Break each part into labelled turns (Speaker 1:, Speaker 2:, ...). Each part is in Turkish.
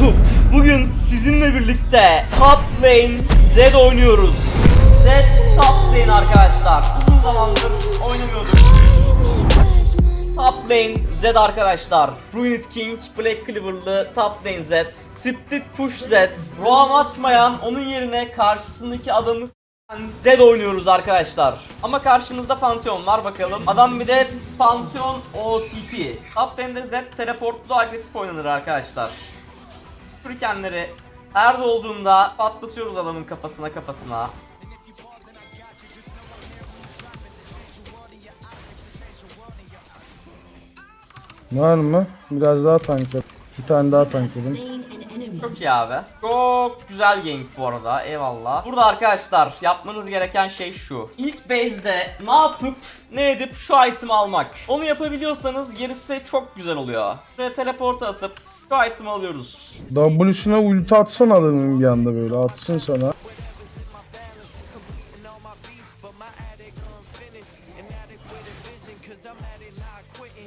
Speaker 1: YouTube. Bugün sizinle birlikte top lane Zed oynuyoruz. Zed top lane arkadaşlar. Uzun zamandır oynamıyorduk. Top lane Zed arkadaşlar. Ruined King, Black Clover'lı top lane Zed. Split push Zed. Roam atmayan onun yerine karşısındaki adamı Zed oynuyoruz arkadaşlar. Ama karşımızda Pantheon var bakalım. Adam bir de Pantheon OTP. Top lane'de Zed teleportlu agresif oynanır arkadaşlar. Shurikenleri her olduğunda patlatıyoruz adamın kafasına kafasına.
Speaker 2: Var mı? Biraz daha tankla. Bir tane daha tankladım.
Speaker 1: Çok iyi abi. Çok güzel gank bu arada. Eyvallah. Burada arkadaşlar yapmanız gereken şey şu. İlk base'de ne yapıp ne edip şu item'i almak. Onu yapabiliyorsanız gerisi çok güzel oluyor. Şuraya teleport atıp şu item'i alıyoruz.
Speaker 2: W'suna ulti atsana adamın bir anda böyle atsın sana.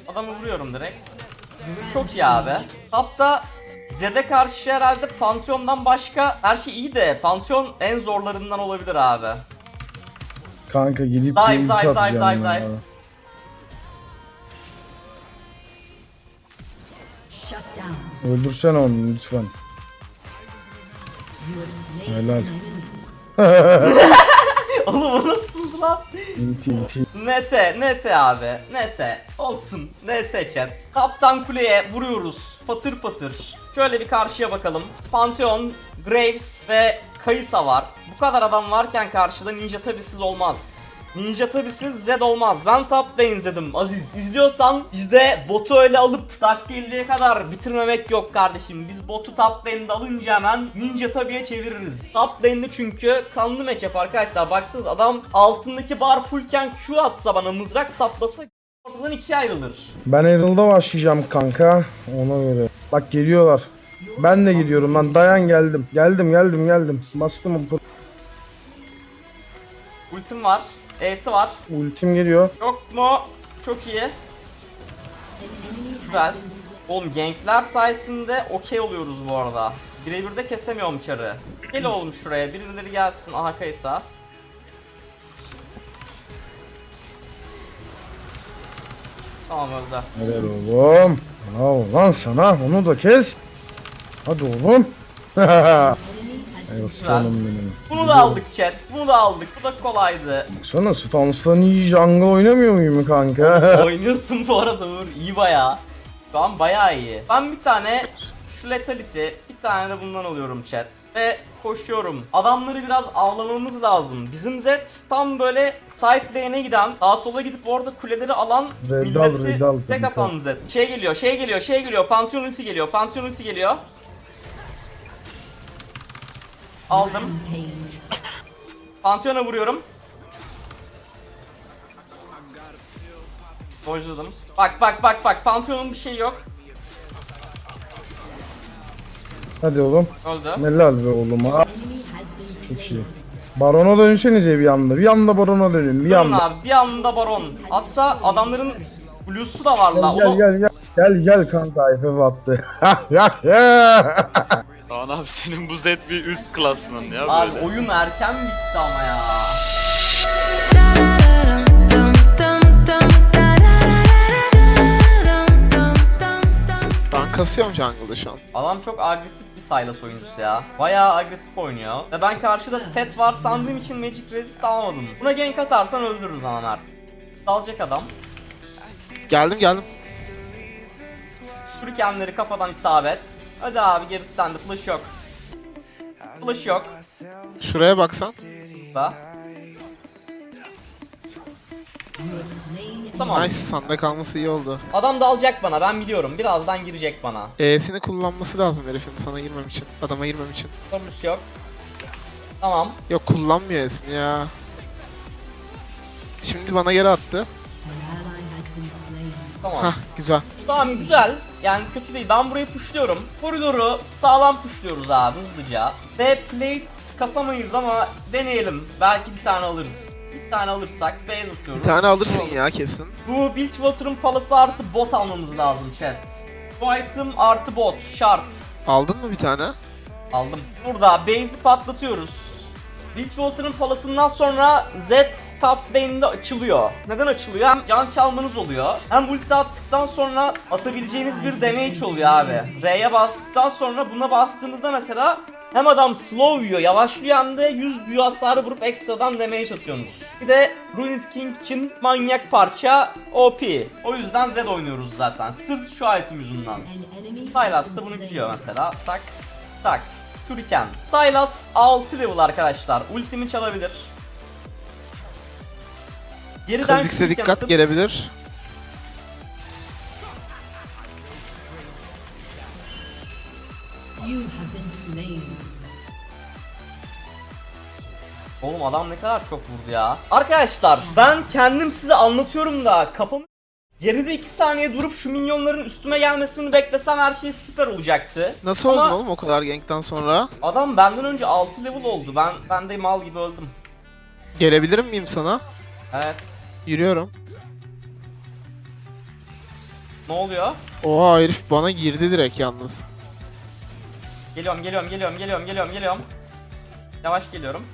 Speaker 1: Adamı vuruyorum direkt. Çok iyi abi. Hatta Zed'e karşı herhalde Pantheon'dan başka her şey iyi de Pantheon en zorlarından olabilir abi.
Speaker 2: Kanka gidip
Speaker 1: Dive,
Speaker 2: bir ulti
Speaker 1: dive, dive,
Speaker 2: atacağım
Speaker 1: dive, dive.
Speaker 3: Shut down.
Speaker 2: Öldürsene onu lütfen. Helal.
Speaker 1: Oğlum o nasıldı lan?
Speaker 2: İnti inti.
Speaker 1: Nete, nete abi. Nete. Olsun. Nete chat. Kaptan kuleye vuruyoruz. Patır patır. Şöyle bir karşıya bakalım. Pantheon, Graves ve Kayısa var. Bu kadar adam varken karşıda Ninja tabisiz olmaz. Ninja tabisiz Zed olmaz. Ben top lane Aziz. İzliyorsan bizde botu öyle alıp 50'ye kadar bitirmemek yok kardeşim. Biz botu top lane'de alınca hemen Ninja tabiye çeviririz. Top lane'de çünkü kanlı matchup arkadaşlar. Baksanız adam altındaki bar fullken Q atsa bana mızrak saplasa ortadan ikiye ayrılır.
Speaker 2: Ben Herald'a başlayacağım kanka. Ona göre. Bak geliyorlar. Ben de gidiyorum lan. Dayan geldim. Geldim geldim geldim. Bastım
Speaker 1: Ultim var. E'si var.
Speaker 2: Ultim geliyor.
Speaker 1: Yok mu? Çok iyi. Güzel. Oğlum gankler sayesinde okey oluyoruz bu arada. Birebir de kesemiyorum çarı. Gel oğlum şuraya. Birileri gelsin. Aha Kaysa. Tamam öldü.
Speaker 2: Helal oğlum. Bravo lan sana. Onu da kes. Hadi oğlum. Aslanım benim.
Speaker 1: Bunu da aldık chat. Bunu da aldık. Bu da kolaydı.
Speaker 2: Sana Stans'tan iyi jungle oynamıyor muyum kanka?
Speaker 1: Oynuyorsun bu arada Uğur. İyi baya. Şu an baya iyi. Ben bir tane şu letality, bir tane de bundan alıyorum chat. Ve koşuyorum. Adamları biraz avlamamız lazım. Bizim Z tam böyle side lane'e giden, daha sola gidip orada kuleleri alan,
Speaker 2: Red
Speaker 1: milleti
Speaker 2: red
Speaker 1: tek atan Z. Şey geliyor, şey geliyor, şey geliyor. Pantheon ulti geliyor, Pantheon ulti geliyor. Aldım. Pantheon'a vuruyorum. Dojladım. Bak bak bak bak Pantheon'un bir şey yok.
Speaker 2: Hadi oğlum.
Speaker 1: Öldü.
Speaker 2: Helal be oğlum ha. Çok iyi. Barona dönsenize bir anda. Bir anda barona dönün. Bir anda.
Speaker 1: abi bir anda baron. Hatta adamların Blue'su da var la.
Speaker 2: Gel gel gel. Gel gel kanka Ayfe battı.
Speaker 4: Kaan abi senin bu Zed bir üst klasının ya
Speaker 1: Abi
Speaker 4: böyle.
Speaker 1: oyun erken bitti ama ya.
Speaker 5: Ben kasıyorum jungle'da şu an.
Speaker 1: Adam çok agresif bir Sylas oyuncusu ya. Bayağı agresif oynuyor. Ve ben karşıda set var sandığım için Magic Resist almadım. Buna gank atarsan öldürürüz ama Mert. Dalacak adam.
Speaker 5: Geldim geldim.
Speaker 1: Shurikenleri kafadan isabet. Hadi abi gerisi sende flash yok. Flash yok.
Speaker 5: Şuraya baksan.
Speaker 1: Da. Tamam.
Speaker 5: Nice sanda kalması iyi oldu.
Speaker 1: Adam dalacak bana ben biliyorum. Birazdan girecek bana.
Speaker 5: E'sini kullanması lazım herifin sana girmem için. Adama girmem için.
Speaker 1: Sorumuz yok. Tamam.
Speaker 5: Yok kullanmıyor E'sini ya. Şimdi bana geri attı.
Speaker 1: Tamam.
Speaker 5: Hah güzel.
Speaker 1: Tamam güzel. Yani kötü değil. Ben burayı pushluyorum. Koridoru sağlam pushluyoruz abi hızlıca. Ve plate kasamayız ama deneyelim. Belki bir tane alırız. Bir tane alırsak base atıyoruz.
Speaker 5: Bir tane alırsın ya kesin.
Speaker 1: Bu Bilgewater'ın palası artı bot almamız lazım chat. Bu item artı bot şart.
Speaker 5: Aldın mı bir tane?
Speaker 1: Aldım. Burada base'i patlatıyoruz. Bilgewater'ın palasından sonra Z top lane'de açılıyor. Neden açılıyor? Hem can çalmanız oluyor. Hem ulti attıktan sonra atabileceğiniz bir damage oluyor abi. R'ye bastıktan sonra buna bastığınızda mesela hem adam slow yiyor, yavaşlıyor hem de 100 büyü hasarı vurup ekstradan damage atıyorsunuz. Bir de Ruined King için manyak parça OP. O yüzden Z oynuyoruz zaten. Sırf şu item yüzünden. Sylas da bunu biliyor mesela. Tak tak. Shuriken. Sylas 6 level arkadaşlar. Ultimi çalabilir. Geriden Shuriken
Speaker 5: dikkat
Speaker 1: atıp-
Speaker 5: gelebilir.
Speaker 1: Oğlum adam ne kadar çok vurdu ya. Arkadaşlar ben kendim size anlatıyorum da kafamı Geride 2 saniye durup şu minyonların üstüme gelmesini beklesem her şey süper olacaktı.
Speaker 5: Nasıl
Speaker 1: Ama
Speaker 5: oldun oğlum o kadar gankten sonra?
Speaker 1: Adam benden önce 6 level oldu. Ben ben de mal gibi öldüm.
Speaker 5: Gelebilir miyim sana?
Speaker 1: Evet.
Speaker 5: Yürüyorum.
Speaker 1: Ne oluyor?
Speaker 5: Oha herif bana girdi direkt yalnız.
Speaker 1: Geliyorum, geliyorum, geliyorum, geliyorum, geliyorum, geliyorum. Yavaş geliyorum.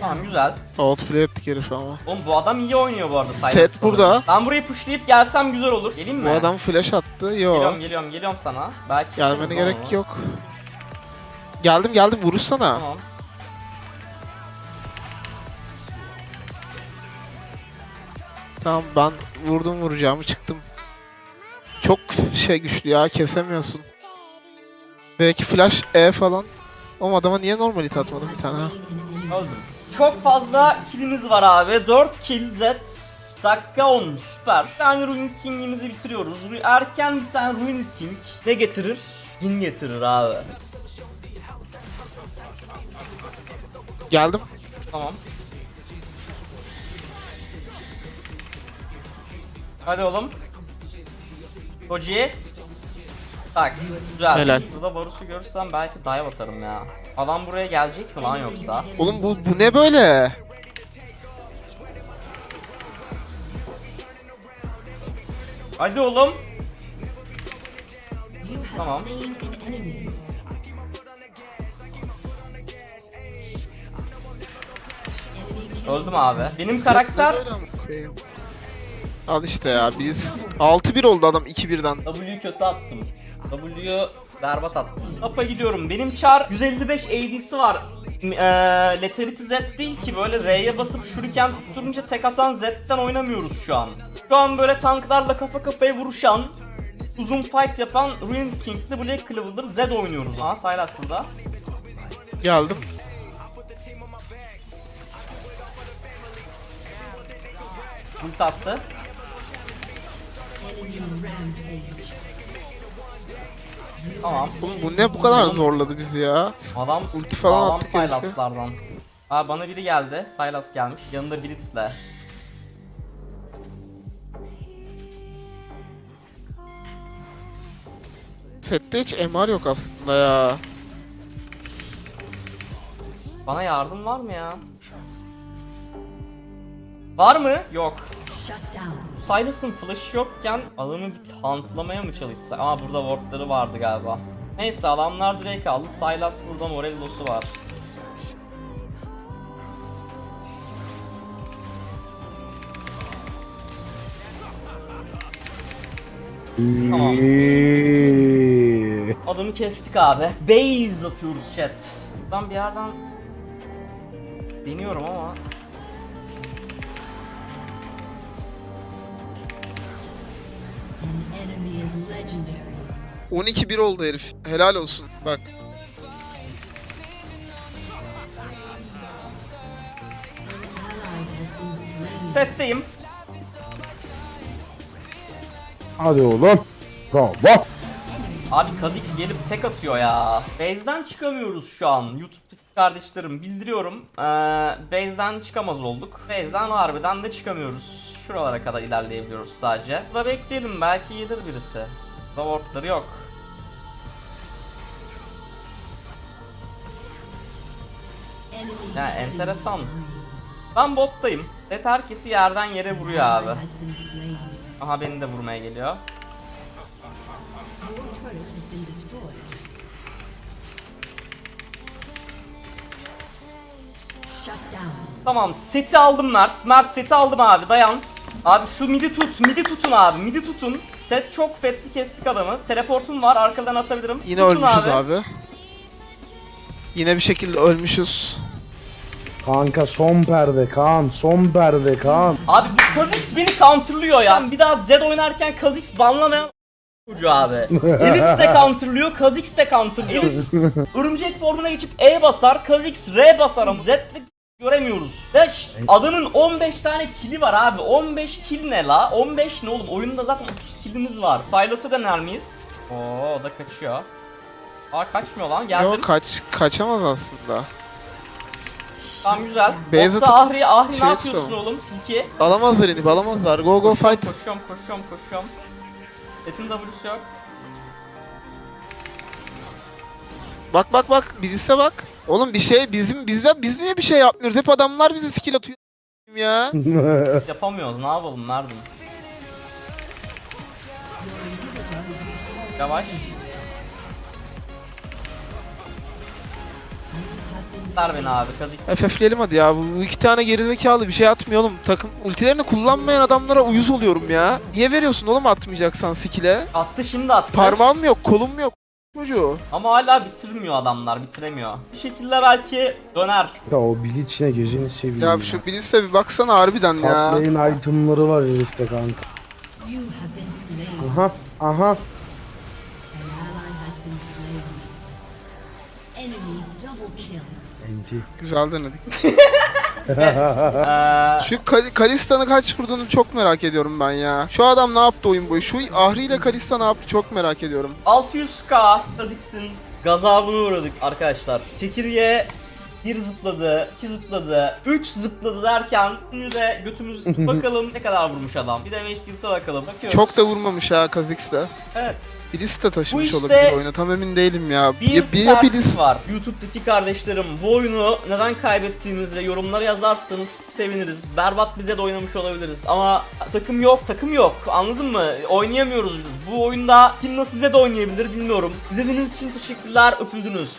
Speaker 1: Tamam güzel.
Speaker 5: Outplay ettik herif ama.
Speaker 1: Oğlum bu adam iyi oynuyor bu arada
Speaker 5: Set
Speaker 1: sanırım.
Speaker 5: burada.
Speaker 1: Ben burayı pushlayıp gelsem güzel olur. Geleyim mi?
Speaker 5: Bu adam flash attı. Yo.
Speaker 1: Geliyorum, geliyorum, geliyorum sana. Belki
Speaker 5: Gelmene
Speaker 1: keseriz lan
Speaker 5: gerek yok. Geldim geldim vurursana.
Speaker 1: Tamam.
Speaker 5: Tamam ben vurdum vuracağımı çıktım. Çok şey güçlü ya kesemiyorsun. Belki flash E falan. Oğlum adama niye normal hit atmadım bir tane ha?
Speaker 1: Öldüm. Çok fazla killimiz var abi. 4 kill Z. Dakika 10 süper. Bir tane Ruined King'imizi bitiriyoruz. Ru- Erken bir tane Ruined King ne getirir? Win getirir abi.
Speaker 5: Geldim.
Speaker 1: Tamam. Hadi oğlum. Koji. Tak güzel.
Speaker 5: Helal.
Speaker 1: Burada Varus'u görürsem belki dive atarım ya. Adam buraya gelecek mi lan yoksa?
Speaker 5: Oğlum bu, bu ne böyle?
Speaker 1: Hadi oğlum. Tamam. Öldüm abi. Benim karakter?
Speaker 5: Al işte ya biz 6-1 oldu adam 2-1'den.
Speaker 1: W'yu kötü attım. W'yu berbat attım. Tapa gidiyorum. Benim char 155 AD'si var. Eee Lethality Z değil ki böyle R'ye basıp şuriken tutturunca tek atan Z'den oynamıyoruz şu an. Şu an böyle tanklarla kafa kafaya vuruşan uzun fight yapan Ruined King'li Black Clover'dır Z oynuyoruz. Aha Sylas burada.
Speaker 5: Geldim.
Speaker 1: Ulti attı. Tamam.
Speaker 5: Oğlum bu ne bu kadar zorladı bizi ya?
Speaker 1: Adam
Speaker 5: Ulti falan herife.
Speaker 1: Sylas'lardan. Aa bana biri geldi. Sylas gelmiş. Yanında Blitz'le.
Speaker 5: Sette hiç MR yok aslında ya.
Speaker 1: Bana yardım var mı ya? Var mı? Yok. Silas'ın flash yokken adamı bir huntlamaya mı çalışsa? Aa burada wardları vardı galiba. Neyse adamlar Drake aldı. Sylas burada Morellos'u var. Tamam. Adamı kestik abi. Base atıyoruz chat. Ben bir yerden deniyorum ama
Speaker 5: 12-1 oldu herif. Helal olsun. Bak.
Speaker 1: Setteyim.
Speaker 2: Hadi oğlum. Bravo.
Speaker 1: Abi Kha'Zix gelip tek atıyor ya. Base'den çıkamıyoruz şu an. YouTube kardeşlerim bildiriyorum. Ee, base'den çıkamaz olduk. Base'den harbiden de çıkamıyoruz. Şuralara kadar ilerleyebiliyoruz sadece. Burada bekleyelim belki gelir birisi. Burada wardları yok. Ya enteresan. Ben bottayım. Set herkesi yerden yere vuruyor abi. Aha beni de vurmaya geliyor. Tamam seti aldım Mert. Mert seti aldım abi dayan. Abi şu midi tut, midi tutun abi, midi tutun. Set çok fetti kestik adamı. Teleportum var arkadan atabilirim.
Speaker 5: Yine
Speaker 1: Tutun
Speaker 5: ölmüşüz abi. Yine bir şekilde ölmüşüz.
Speaker 2: Kanka son perde Kaan. Son perde Kaan.
Speaker 1: Abi bu Kha'Zix beni counterlıyor ya. Ben bir daha Zed oynarken Kha'Zix banlamayan çocuğu abi. Elis de counterlıyor, Kha'Zix de counterlıyor. Elis örümcek formuna geçip E basar, Kha'Zix R basar ama Zed'le göremiyoruz. Ya adamın 15 tane kili var abi. 15 kill ne la? 15 ne oğlum? Oyunda zaten 30 killimiz var. Silas'ı dener miyiz? Oo o da kaçıyor. Aa kaçmıyor lan. Geldim.
Speaker 5: Yok kaç kaçamaz aslında.
Speaker 1: Tamam güzel.
Speaker 5: Beyza
Speaker 1: Botta Ahri, Ahri
Speaker 5: şey
Speaker 1: ne yapıyorsun
Speaker 5: tutalım.
Speaker 1: oğlum? Tilki.
Speaker 5: Alamazlar inip alamazlar. Go go fight.
Speaker 1: Koşuyorum, koşuyorum, koşuyorum. Etin W'su yok.
Speaker 5: Bak bak bak birisi bak. Oğlum bir şey bizim bizden biz niye bir şey yapmıyoruz? Hep adamlar bize skill atıyor ya.
Speaker 1: Yapamıyoruz. Ne yapalım? Neredeyiz? Yavaş. Ver beni abi. Kazık.
Speaker 5: FF'leyelim hadi ya. Bu bu iki tane gerizekalı bir şey atmıyor oğlum. Takım ultilerini kullanmayan adamlara uyuz oluyorum ya. Niye veriyorsun oğlum atmayacaksan skill'e?
Speaker 1: Attı şimdi attı.
Speaker 5: Parmağım yok, kolum yok. Çocuğu.
Speaker 1: Ama hala bitirmiyor adamlar. Bitiremiyor. Bir şekilde belki döner.
Speaker 2: ya o Bleach'ine gözünü seveyim
Speaker 5: Ya şu bilirse bir baksana harbiden ya.
Speaker 2: Lane itemları var herifte kanka.
Speaker 3: You have been slain.
Speaker 2: Aha aha.
Speaker 3: An ally has been slain. Enemy double kill.
Speaker 2: Enti.
Speaker 5: Güzel denedik.
Speaker 1: Ee,
Speaker 5: Şu Kal- Kalista'nı kaç vurduğunu çok merak ediyorum ben ya. Şu adam ne yaptı oyun boyu? Şu Ahri ile Kalista ne yaptı çok merak ediyorum.
Speaker 1: 600k Kazix'in gazabına uğradık arkadaşlar. Çekirge bir zıpladı, iki zıpladı, üç zıpladı derken şimdi de götümüzü sık bakalım ne kadar vurmuş adam. Bir de Mage bakalım. Bakıyoruz.
Speaker 5: Çok da vurmamış ha Kha'Zix de.
Speaker 1: Evet.
Speaker 5: De taşımış
Speaker 1: işte
Speaker 5: olabilir oyuna. Tam emin değilim ya.
Speaker 1: Bir,
Speaker 5: ya, bir ya Bilis.
Speaker 1: var. YouTube'daki kardeşlerim bu oyunu neden kaybettiğimizi yorumlara yazarsanız seviniriz. Berbat bize de oynamış olabiliriz ama takım yok, takım yok. Anladın mı? Oynayamıyoruz biz. Bu oyunda kim nasıl size de oynayabilir bilmiyorum. İzlediğiniz için teşekkürler, öpüldünüz.